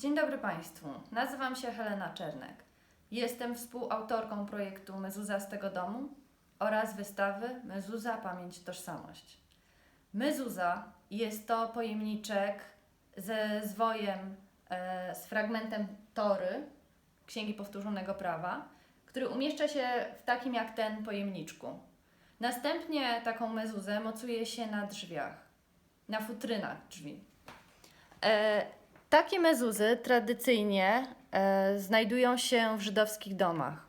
Dzień dobry Państwu. Nazywam się Helena Czernek. Jestem współautorką projektu Mezuza z tego domu oraz wystawy Mezuza Pamięć Tożsamość. Mezuza jest to pojemniczek ze zwojem, e, z fragmentem tory Księgi Powtórzonego Prawa, który umieszcza się w takim jak ten pojemniczku. Następnie taką mezuzę mocuje się na drzwiach, na futrynach drzwi. E, takie mezuzy tradycyjnie e, znajdują się w żydowskich domach.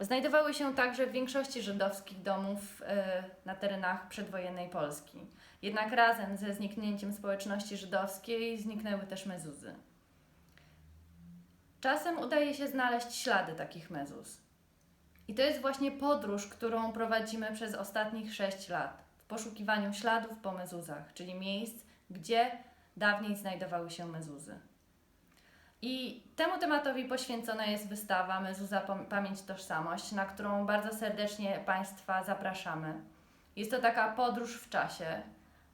Znajdowały się także w większości żydowskich domów e, na terenach przedwojennej Polski. Jednak razem ze zniknięciem społeczności żydowskiej zniknęły też mezuzy. Czasem udaje się znaleźć ślady takich mezuz. I to jest właśnie podróż, którą prowadzimy przez ostatnich sześć lat w poszukiwaniu śladów po mezuzach, czyli miejsc, gdzie dawniej znajdowały się mezuzy. I temu tematowi poświęcona jest wystawa Mezuza Pam- Pamięć Tożsamość, na którą bardzo serdecznie Państwa zapraszamy. Jest to taka podróż w czasie.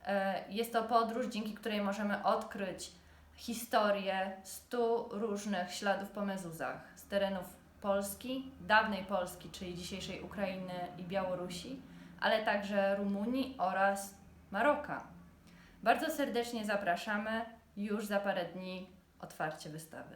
E, Jest to podróż, dzięki której możemy odkryć historię stu różnych śladów po mezuzach z terenów Polski, dawnej Polski, czyli dzisiejszej Ukrainy i Białorusi, ale także Rumunii oraz Maroka. Bardzo serdecznie zapraszamy. Już za parę dni otwarcie wystawy.